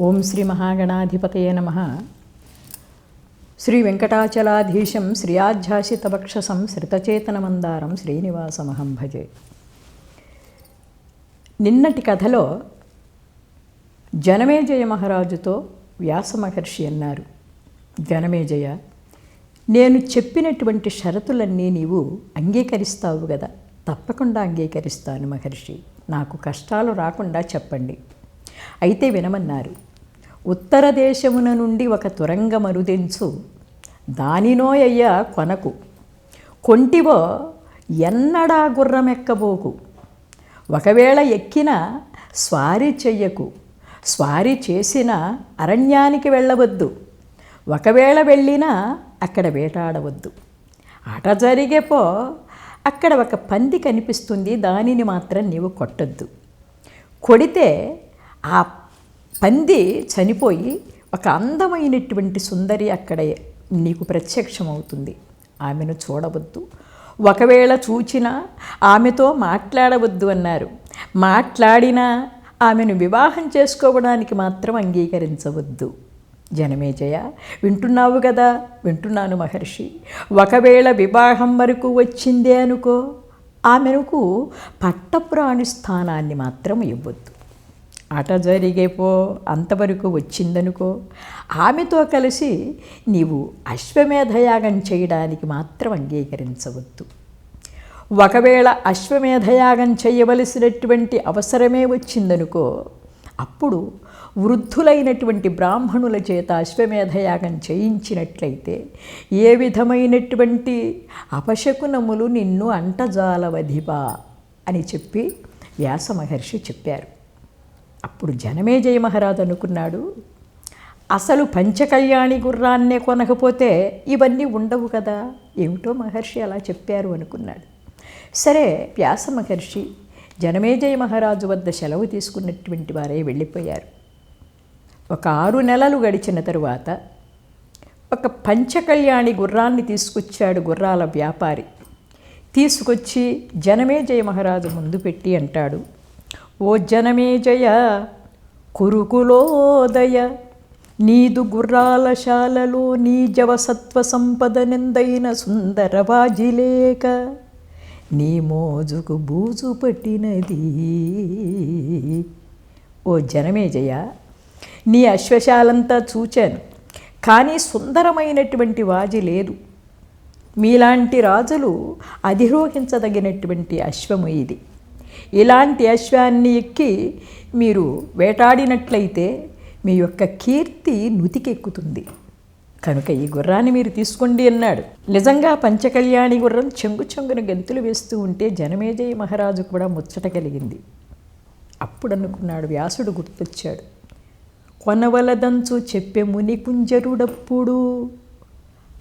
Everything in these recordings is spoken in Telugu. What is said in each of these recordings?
ఓం శ్రీ మహాగణాధిపతయ నమ. శ్రీ వెంకటాచలాధీశం శ్రియాధ్యాసితవక్షసం శ్రితచేతనమందారం శ్రీనివాసమహం భజే. నిన్నటి కథలో జనమేజయ మహారాజుతో వ్యాస మహర్షి అన్నారు. జనమేజయ నేను చెప్పినటువంటి షరతులన్నీ నీవు అంగీకరిస్తావు కదా తప్పకుండా అంగీకరిస్తాను మహర్షి. నాకు కష్టాలు రాకుండా చెప్పండి. అయితే వినమన్నారు. ఉత్తర దేశమున నుండి ఒక తురంగ దానినో అయ్య కొనకు. కొంటివో ఎన్నడా గుర్రమెక్కబోకు. ఒకవేళ ఎక్కిన స్వారీ చెయ్యకు. స్వారీ చేసిన అరణ్యానికి వెళ్ళవద్దు. ఒకవేళ వెళ్ళినా అక్కడ వేటాడవద్దు. ఆట జరిగేపో అక్కడ ఒక పంది కనిపిస్తుంది దానిని మాత్రం నీవు కొట్టద్దు. కొడితే ఆ పంది చనిపోయి ఒక అందమైనటువంటి సుందరి అక్కడ నీకు ప్రత్యక్షమవుతుంది. ఆమెను చూడవద్దు. ఒకవేళ చూచినా ఆమెతో మాట్లాడవద్దు అన్నారు. మాట్లాడినా ఆమెను వివాహం చేసుకోవడానికి మాత్రం అంగీకరించవద్దు. జనమేజయ వింటున్నావు కదా వింటున్నాను మహర్షి. ఒకవేళ వివాహం వరకు వచ్చిందే అనుకో ఆమెకు పట్టప్రాణి స్థానాన్ని మాత్రం ఇవ్వద్దు. ఆట జరిగేపో అంతవరకు వచ్చిందనుకో ఆమెతో కలిసి నీవు అశ్వమేధయాగం చేయడానికి మాత్రం అంగీకరించవద్దు. ఒకవేళ అశ్వమేధయాగం చేయవలసినటువంటి అవసరమే వచ్చిందనుకో అప్పుడు వృద్ధులైనటువంటి బ్రాహ్మణుల చేత అశ్వమేధయాగం చేయించినట్లయితే ఏ విధమైనటువంటి అపశకునములు నిన్ను అంటజాలవధిపా అని చెప్పి వ్యాస మహర్షి చెప్పారు. అప్పుడు జనమేజయ మహారాజు అనుకున్నాడు అసలు పంచకళ్యాణి గుర్రాన్నే కొనకపోతే ఇవన్నీ ఉండవు కదా. ఏమిటో మహర్షి అలా చెప్పారు అనుకున్నాడు. సరే వ్యాస మహర్షి జనమేజయ మహారాజు వద్ద సెలవు తీసుకున్నటువంటి వారే వెళ్ళిపోయారు. ఒక ఆరు నెలలు గడిచిన తరువాత ఒక పంచకళ్యాణి గుర్రాన్ని తీసుకొచ్చాడు గుర్రాల వ్యాపారి. తీసుకొచ్చి జనమేజయ మహారాజు ముందు పెట్టి అంటాడు ఓ జనమేజయ కురుకులోదయ. నీదు గుర్రాలశాలలో నీ జవసత్వ సంపదనెందైన సుందరవాజిలేక నీ మోజుకు బూజు పట్టినది. ఓ జనమేజయ నీ అశ్వశాలంతా చూచాను కానీ సుందరమైనటువంటి వాజి లేదు. మీలాంటి రాజులు అధిరోహించదగినటువంటి అశ్వము ఇది. ఇలాంటి అశ్వాన్ని ఎక్కి మీరు వేటాడినట్లయితే మీ యొక్క కీర్తి నుతికెక్కుతుంది. కనుక ఈ గుర్రాన్ని మీరు తీసుకోండి అన్నాడు. నిజంగా పంచకళ్యాణి గుర్రం చెంగు చెంగున గెంతులు వేస్తూ ఉంటే జనమేజయ మహారాజు కూడా ముచ్చట కలిగింది. అప్పుడు అనుకున్నాడు వ్యాసుడు గుర్తొచ్చాడు. కొనవలదంచు చెప్పే ముని కుంజరుడప్పుడు.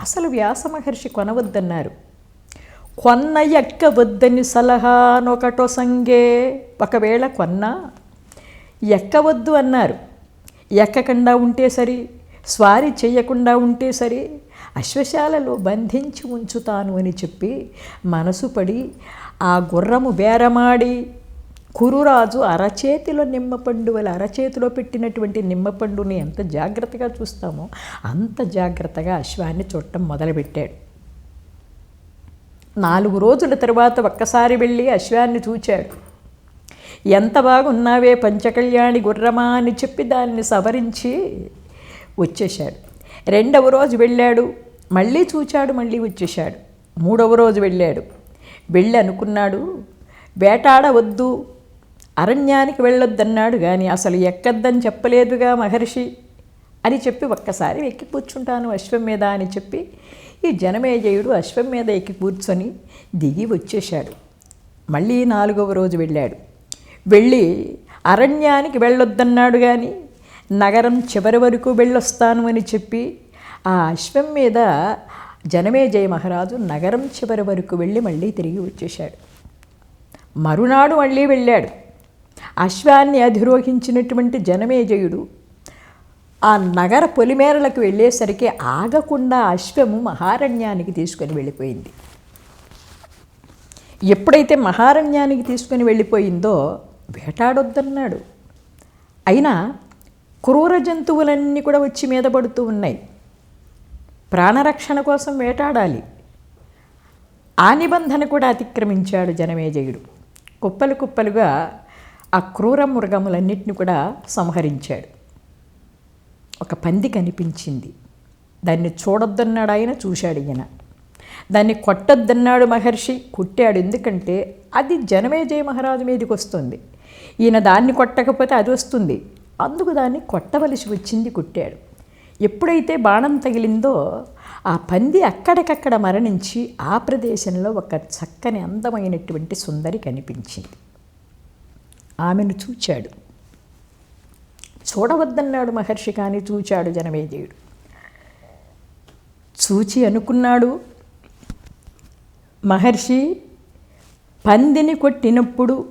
అసలు వ్యాస మహర్షి కొనవద్దన్నారు. కొన్న ఎక్కవద్దని సలహానొకటో సంగే. ఒకవేళ కొన్నా ఎక్కవద్దు అన్నారు. ఎక్కకుండా ఉంటే సరి స్వారీ చేయకుండా ఉంటే సరి అశ్వశాలలో బంధించి ఉంచుతాను అని చెప్పి మనసు పడి ఆ గుర్రము బేరమాడి కురురాజు అరచేతిలో నిమ్మపండు వల్ల అరచేతిలో పెట్టినటువంటి నిమ్మపండుని ఎంత జాగ్రత్తగా చూస్తామో అంత జాగ్రత్తగా అశ్వాన్ని చూడటం మొదలుపెట్టాడు. నాలుగు రోజుల తర్వాత ఒక్కసారి వెళ్ళి అశ్వాన్ని చూచాడు. ఎంత బాగున్నావే పంచకళ్యాణి గుర్రమా అని చెప్పి దాన్ని సవరించి వచ్చేశాడు. రెండవ రోజు వెళ్ళాడు. మళ్ళీ చూచాడు మళ్ళీ వచ్చేశాడు. మూడవ రోజు వెళ్ళాడు. వెళ్ళి అనుకున్నాడు వేటాడవద్దు అరణ్యానికి వెళ్ళొద్దన్నాడు కానీ అసలు ఎక్కద్దని చెప్పలేదుగా మహర్షి అని చెప్పి ఒక్కసారి ఎక్కి కూర్చుంటాను అశ్వం మీద అని చెప్పి ఈ జనమేజయుడు అశ్వం మీద ఎక్కి కూర్చొని దిగి వచ్చేశాడు. మళ్ళీ నాలుగవ రోజు వెళ్ళాడు. వెళ్ళి అరణ్యానికి వెళ్ళొద్దన్నాడు కానీ నగరం చివరి వరకు వెళ్ళొస్తాను అని చెప్పి ఆ అశ్వం మీద జనమేజయ మహారాజు నగరం చివరి వరకు వెళ్ళి మళ్ళీ తిరిగి వచ్చేశాడు. మరునాడు మళ్ళీ వెళ్ళాడు. అశ్వాన్ని అధిరోహించినటువంటి జనమేజయుడు ఆ నగర పొలిమేరలకు వెళ్ళేసరికి ఆగకుండా అశ్వము మహారణ్యానికి తీసుకొని వెళ్ళిపోయింది. ఎప్పుడైతే మహారణ్యానికి తీసుకొని వెళ్ళిపోయిందో వేటాడొద్దన్నాడు. అయినా క్రూర జంతువులన్నీ కూడా వచ్చి మీద పడుతూ ఉన్నాయి. ప్రాణరక్షణ కోసం వేటాడాలి. ఆ నిబంధన కూడా అతిక్రమించాడు జనమేజయుడు. కుప్పలు కుప్పలుగా ఆ క్రూర మృగములన్నిటిని కూడా సంహరించాడు. ఒక పంది కనిపించింది. దాన్ని చూడొద్దన్నాడు ఆయన చూశాడు ఈయన. దాన్ని కొట్టొద్దన్నాడు మహర్షి కొట్టాడు ఎందుకంటే అది జనమేజయ మహారాజు మీదకి వస్తుంది ఈయన దాన్ని కొట్టకపోతే అది వస్తుంది. అందుకు దాన్ని కొట్టవలసి వచ్చింది కొట్టాడు. ఎప్పుడైతే బాణం తగిలిందో ఆ పంది అక్కడికక్కడ మరణించి ఆ ప్రదేశంలో ఒక చక్కని అందమైనటువంటి సుందరి కనిపించింది. ఆమెను చూచాడు. చూడవద్దన్నాడు మహర్షి కానీ చూచాడు జనమేజయుడు. చూచి అనుకున్నాడు మహర్షి పందిని కొట్టినప్పుడు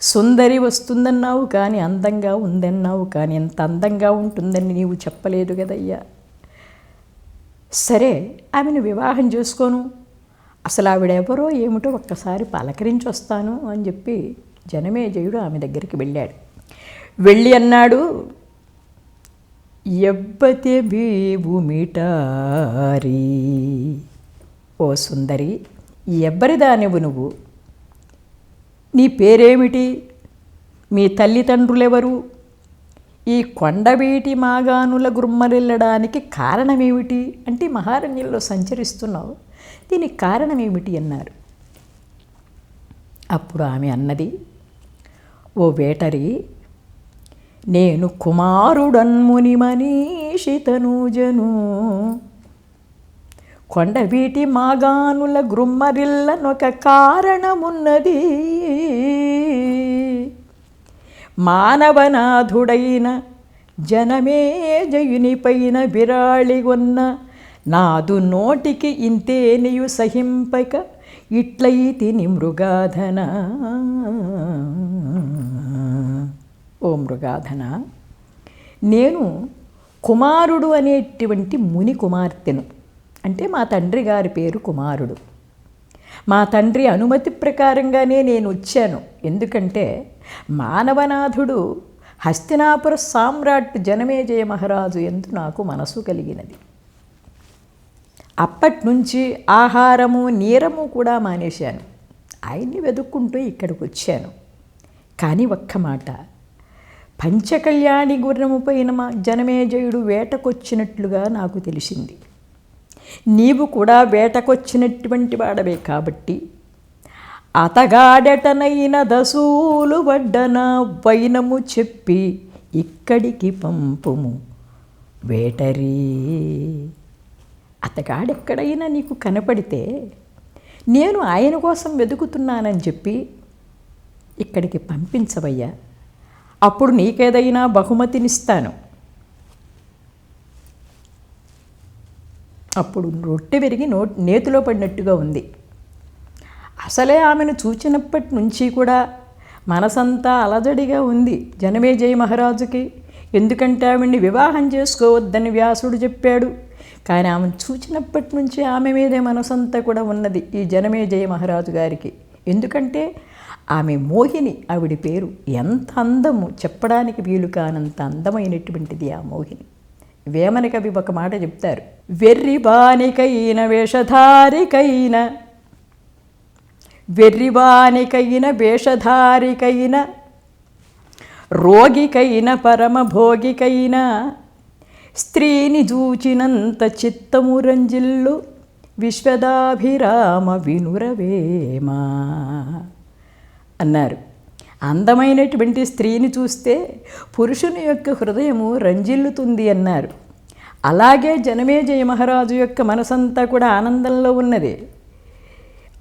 సుందరి వస్తుందన్నావు కానీ అందంగా ఉందన్నావు కానీ ఎంత అందంగా ఉంటుందని నీవు చెప్పలేదు కదయ్యా. సరే ఆమెను వివాహం చేసుకోను. అసలు ఆవిడెవరో ఏమిటో ఒక్కసారి పలకరించి వస్తాను అని చెప్పి జనమేజయుడు ఆమె దగ్గరికి వెళ్ళాడు. వెళ్ళి అన్నాడు ఎబ్బతే బీవు ఓ సుందరి ఎవ్వరిదానివు నువ్వు. నీ పేరేమిటి? మీ తల్లిదండ్రులెవరు? ఈ కొండవీటి మాగానుల గుమ్మరిల్లడానికి కారణమేమిటి? అంటే మహారణ్యంలో సంచరిస్తున్నావు. దీనికి కారణమేమిటి అన్నారు. అప్పుడు ఆమె అన్నది ఓ వేటరి నేను కుమారుడన్ముని మనీషితనూజను కొండవీటి మాగానుల గ్రుమ్మరిల్లనొక కారణమున్నది. మానవనాథుడైన జనమే జయునిపైన విరాళిగొన్న నాదు నోటికి ఇంతేనియు సహింపక ఇట్లయితిని మృగాధన. ఓ మృగాధన నేను కుమారుడు అనేటువంటి ముని కుమార్తెను. అంటే మా తండ్రి గారి పేరు కుమారుడు. మా తండ్రి అనుమతి ప్రకారంగానే నేను వచ్చాను. ఎందుకంటే మానవనాథుడు హస్తినాపుర సామ్రాట్ జనమేజయ మహారాజు ఎందు నాకు మనసు కలిగినది. అప్పటి నుంచి ఆహారము నీరము కూడా మానేశాను. ఆయన్ని వెతుక్కుంటూ ఇక్కడికి వచ్చాను. కానీ ఒక్క మాట పంచకళ్యాణి గుర్రము పైన మా జనమేజయుడు వేటకొచ్చినట్లుగా నాకు తెలిసింది. నీవు కూడా వేటకొచ్చినటువంటి వాడవే కాబట్టి అతగాడెటనైన దసూలు వడ్డన వైనము చెప్పి ఇక్కడికి పంపుము. వేటరీ అతగాడెక్కడైనా నీకు కనపడితే నేను ఆయన కోసం వెతుకుతున్నానని చెప్పి ఇక్కడికి పంపించవయ్యా. అప్పుడు నీకేదైనా బహుమతినిస్తాను. అప్పుడు రొట్టె విరిగి నో నేతిలో పడినట్టుగా ఉంది. అసలే ఆమెను చూచినప్పటి నుంచి కూడా మనసంతా అలజడిగా ఉంది జనమేజయ మహారాజుకి. ఎందుకంటే ఆవిడ్ని వివాహం చేసుకోవద్దని వ్యాసుడు చెప్పాడు. కానీ ఆమెను చూచినప్పటి నుంచి ఆమె మీదే మనసంతా కూడా ఉన్నది ఈ జనమేజయ మహారాజు గారికి. ఎందుకంటే ఆమె మోహిని ఆవిడ పేరు ఎంత అందము చెప్పడానికి వీలు కానంత అందమైనటువంటిది ఆ మోహిని. వేమన కవి ఒక మాట చెప్తారు వెర్రి బానికైన వేషధారికైన వెర్రివానికైన వేషధారికైన రోగికైన పరమభోగికైన స్త్రీని చూచినంత చిత్తము రంజిల్లు విశ్వదాభిరామ వినురవేమా? అన్నారు. అందమైనటువంటి స్త్రీని చూస్తే పురుషుని యొక్క హృదయము రంజిల్లుతుంది అన్నారు. అలాగే జనమేజయ మహారాజు యొక్క మనసంతా కూడా ఆనందంలో ఉన్నది.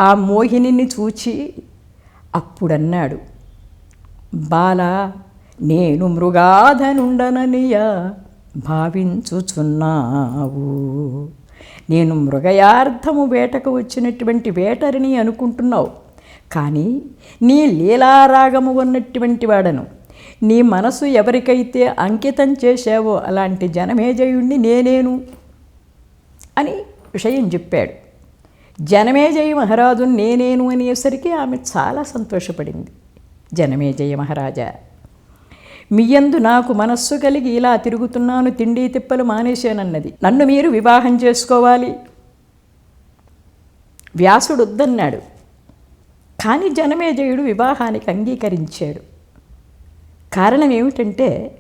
ఆ మోహినిని చూచి అప్పుడన్నాడు. బాల నేను మృగాధనుండననియా భావించుచున్నావు. నేను మృగయార్థము వేటకు వచ్చినటువంటి వేటరిని అనుకుంటున్నావు. కానీ నీ లీలారాగము ఉన్నటువంటి వాడను. నీ మనసు ఎవరికైతే అంకితం చేశావో అలాంటి జనమేజయుణ్ణి నేనేను అని విషయం చెప్పాడు. జనమేజయ మహారాజు నేనేను అనేసరికి ఆమె చాలా సంతోషపడింది. జనమేజయ మహారాజా మీయందు నాకు మనస్సు కలిగి ఇలా తిరుగుతున్నాను తిండి తిప్పలు మానేశానన్నది. నన్ను మీరు వివాహం చేసుకోవాలి. వ్యాసుడు వద్దన్నాడు. కానీ జనమేజయుడు వివాహానికి అంగీకరించాడు. కారణం ఏమిటంటే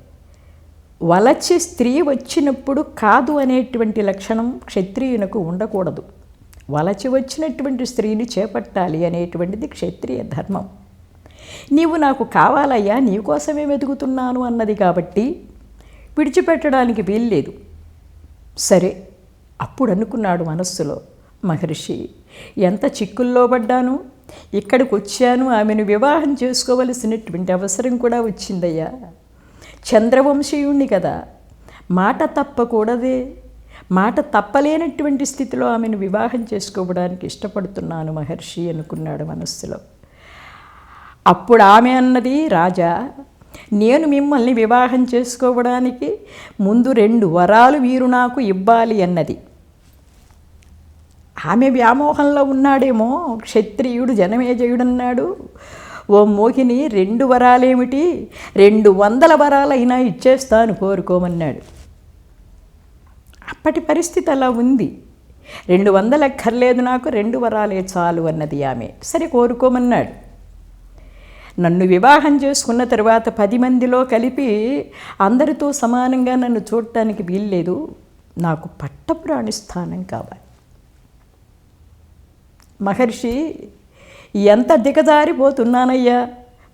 వలచి స్త్రీ వచ్చినప్పుడు కాదు అనేటువంటి లక్షణం క్షత్రియునకు ఉండకూడదు. వలచి వచ్చినటువంటి స్త్రీని చేపట్టాలి అనేటువంటిది క్షత్రియ ధర్మం. నీవు నాకు కావాలయ్యా నీకోసమే వెతుకుతున్నాను అన్నది కాబట్టి విడిచిపెట్టడానికి వీల్లేదు. సరే అప్పుడు అనుకున్నాడు మనస్సులో మహర్షి ఎంత చిక్కుల్లో పడ్డాను? ఇక్కడికి వచ్చాను ఆమెను వివాహం చేసుకోవలసినటువంటి అవసరం కూడా వచ్చిందయ్యా. చంద్రవంశీయుణ్ణి కదా. మాట తప్పకూడదే. మాట తప్పలేనటువంటి స్థితిలో ఆమెను వివాహం చేసుకోవడానికి ఇష్టపడుతున్నాను మహర్షి అనుకున్నాడు మనస్సులో. అప్పుడు ఆమె అన్నది రాజా నేను మిమ్మల్ని వివాహం చేసుకోవడానికి ముందు రెండు వరాలు వీరు నాకు ఇవ్వాలి అన్నది. ఆమె వ్యామోహంలో ఉన్నాడేమో క్షత్రియుడు జనమేజయుడన్నాడు. ఓ మోహిని రెండు వరాలేమిటి? రెండు వందల వరాలైనా ఇచ్చేస్తాను కోరుకోమన్నాడు. అప్పటి పరిస్థితి అలా ఉంది. రెండు వందలు ఎక్కర్లేదు నాకు రెండు వరాలే చాలు అన్నది ఆమె. సరే కోరుకోమన్నాడు. నన్ను వివాహం చేసుకున్న తర్వాత పది మందిలో కలిపి అందరితో సమానంగా నన్ను చూడటానికి వీల్లేదు. నాకు పట్టపురాణి స్థానం కావాలి. మహర్షి ఎంత దిగజారిపోతున్నానయ్యా?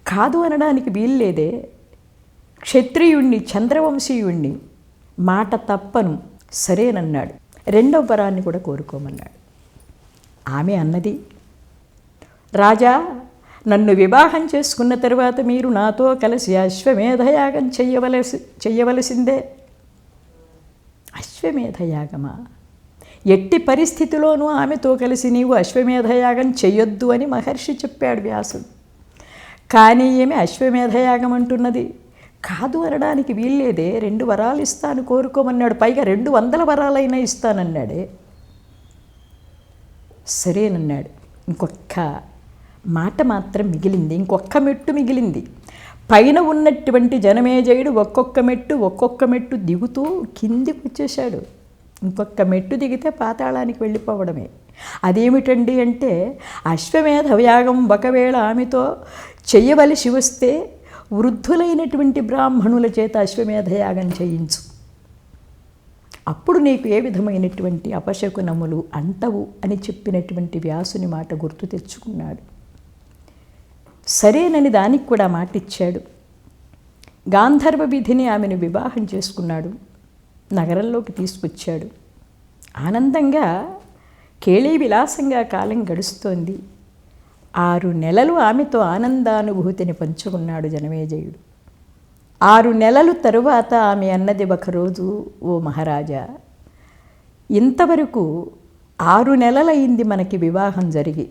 కాదు అనడానికి వీల్లేదే. క్షత్రియుణ్ణి చంద్రవంశీయుణ్ణి మాట తప్పను సరేనన్నాడు. రెండవ వరాన్ని కూడా కోరుకోమన్నాడు. ఆమె అన్నది రాజా నన్ను వివాహం చేసుకున్న తర్వాత మీరు నాతో కలిసి అశ్వమేధయాగం చెయ్యవలసి చెయ్యవలసిందే అశ్వమేధయాగమా ఎట్టి పరిస్థితిలోనూ ఆమెతో కలిసి నీవు అశ్వమేధయాగం చెయ్యొద్దు అని మహర్షి చెప్పాడు వ్యాసుడు. కానీ ఏమి అశ్వమేధయాగం అంటున్నది. కాదు అనడానికి వీల్లేదే రెండు వరాలు ఇస్తాను కోరుకోమన్నాడు. పైగా రెండు వందల వరాలైనా ఇస్తానన్నాడే. సరేనన్నాడు ఇంకొక్క మాట మాత్రం మిగిలింది ఇంకొక్క మెట్టు మిగిలింది. పైన ఉన్నటువంటి జనమేజయుడు ఒక్కొక్క మెట్టు ఒక్కొక్క మెట్టు దిగుతూ కిందికి వచ్చేశాడు. ఇంకొక మెట్టు దిగితే పాతాళానికి వెళ్ళిపోవడమే. అదేమిటండి అంటే అశ్వమేధ వ్యాగం ఒకవేళ ఆమెతో చెయ్యవలసి వస్తే వృద్ధులైనటువంటి బ్రాహ్మణుల చేత అశ్వమేధయాగం చేయించు. అప్పుడు నీకు ఏ విధమైనటువంటి అపశకునములు అంటవు అని చెప్పినటువంటి వ్యాసుని మాట గుర్తు తెచ్చుకున్నాడు. సరేనని దానికి కూడా మాటిచ్చాడు. గాంధర్వ విధిని ఆమెను వివాహం చేసుకున్నాడు. నగరంలోకి తీసుకొచ్చాడు. ఆనందంగా కేళీ విలాసంగా కాలం గడుస్తోంది. ఆరు నెలలు ఆమెతో ఆనందానుభూతిని పంచుకున్నాడు జనమేజయుడు. ఆరు నెలలు తరువాత ఆమె అన్నది ఒకరోజు ఓ మహారాజా ఇంతవరకు ఆరు నెలలైంది మనకి వివాహం జరిగి.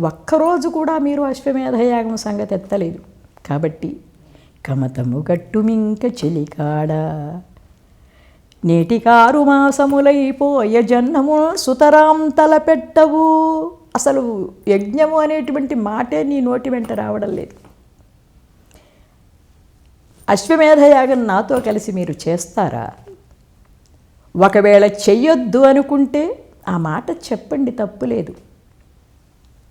ఒక్కరోజు కూడా మీరు అశ్వమేధయాగం సంగతి ఎత్తలేదు. కాబట్టి కమతము గట్టుమింక చెలికాడా? నేటికారు మాసములైపోయ జన్మము సుతరాం తలపెట్టవు. అసలు యజ్ఞము అనేటువంటి మాటే నీ నోటి వెంట రావడం లేదు. అశ్వమేధయాగం నాతో కలిసి మీరు చేస్తారా? ఒకవేళ చెయ్యొద్దు అనుకుంటే ఆ మాట చెప్పండి తప్పులేదు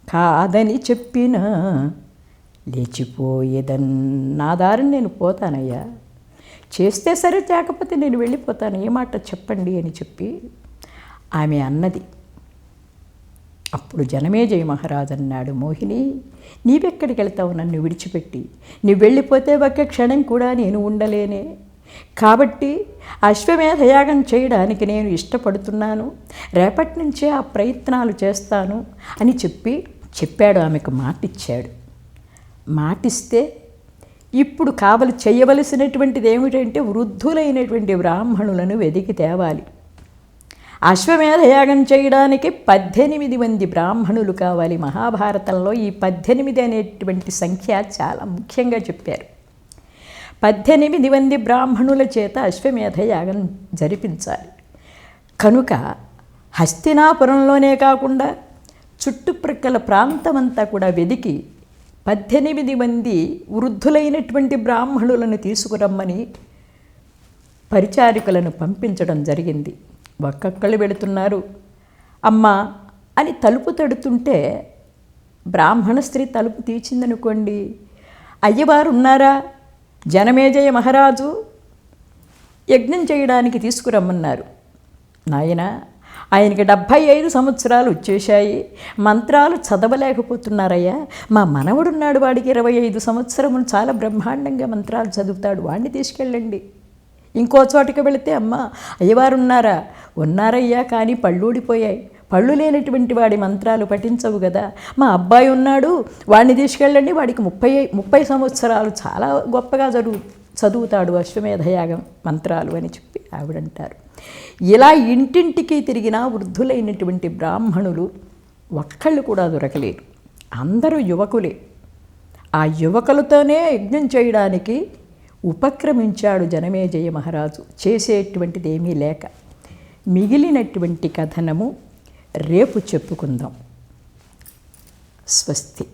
కాదని చెప్పినా లేచిపోయేదన్నా దారిని నేను పోతానయ్యా. చేస్తే సరే లేకపోతే నేను వెళ్ళిపోతాను ఏ మాట చెప్పండి అని చెప్పి ఆమె అన్నది. అప్పుడు జనమేజయ మహారాజు అన్నాడు మోహిని నీవెక్కడికి వెళ్తావు? నన్ను విడిచిపెట్టి. నీవు వెళ్ళిపోతే ఒక్క క్షణం కూడా నేను ఉండలేనే. కాబట్టి అశ్వమేధ యాగం చేయడానికి నేను ఇష్టపడుతున్నాను. రేపటి నుంచే ఆ ప్రయత్నాలు చేస్తాను అని చెప్పి చెప్పాడు ఆమెకు మాటిచ్చాడు. మాటిస్తే ఇప్పుడు కావలి చేయవలసినటువంటిది ఏమిటంటే వృద్ధులైనటువంటి బ్రాహ్మణులను వెదికి తేవాలి. అశ్వమేధయాగం చేయడానికి పద్దెనిమిది మంది బ్రాహ్మణులు కావాలి మహాభారతంలో. ఈ పద్దెనిమిది అనేటువంటి సంఖ్య చాలా ముఖ్యంగా చెప్పారు. పద్దెనిమిది మంది బ్రాహ్మణుల చేత అశ్వమేధయాగం జరిపించాలి. కనుక హస్తినాపురంలోనే కాకుండా చుట్టుప్రక్కల ప్రాంతమంతా కూడా వెదికి పద్దెనిమిది మంది వృద్ధులైనటువంటి బ్రాహ్మణులను తీసుకురమ్మని పరిచారికలను పంపించడం జరిగింది. ఒక్కొక్కళ్ళు వెళుతున్నారు. అమ్మా అని తలుపు తడుతుంటే బ్రాహ్మణ స్త్రీ తలుపు తీచిందనుకోండి. అయ్యవారు ఉన్నారా? జనమేజయ మహారాజు యజ్ఞం చేయడానికి తీసుకురమ్మన్నారు. నాయన ఆయనకి డెబ్భై ఐదు సంవత్సరాలు వచ్చేశాయి. మంత్రాలు చదవలేకపోతున్నారయ్యా. మా మనవడున్నాడు వాడికి ఇరవై ఐదు సంవత్సరములు. చాలా బ్రహ్మాండంగా మంత్రాలు చదువుతాడు. వాడిని తీసుకెళ్ళండి. ఇంకో చోటికి వెళితే అమ్మ అయ్యవారు ఉన్నారా ఉన్నారయ్యా కానీ పళ్ళూడిపోయాయి. పళ్ళు లేనటువంటి వాడి మంత్రాలు పఠించవు కదా మా అబ్బాయి ఉన్నాడు. వాడిని తీసుకెళ్ళండి. వాడికి ముప్పై ముప్పై సంవత్సరాలు. చాలా గొప్పగా జరుగుతుంది చదువుతాడు అశ్వమేధయాగం మంత్రాలు అని చెప్పి ఆవిడంటారు. ఇలా ఇంటింటికి తిరిగిన వృద్ధులైనటువంటి బ్రాహ్మణులు ఒక్కళ్ళు కూడా దొరకలేరు. అందరూ యువకులే. ఆ యువకులతోనే యజ్ఞం చేయడానికి ఉపక్రమించాడు జనమేజయ మహారాజు. చేసేటువంటిది ఏమీ లేక మిగిలినటువంటి కథనము రేపు చెప్పుకుందాం. స్వస్తి.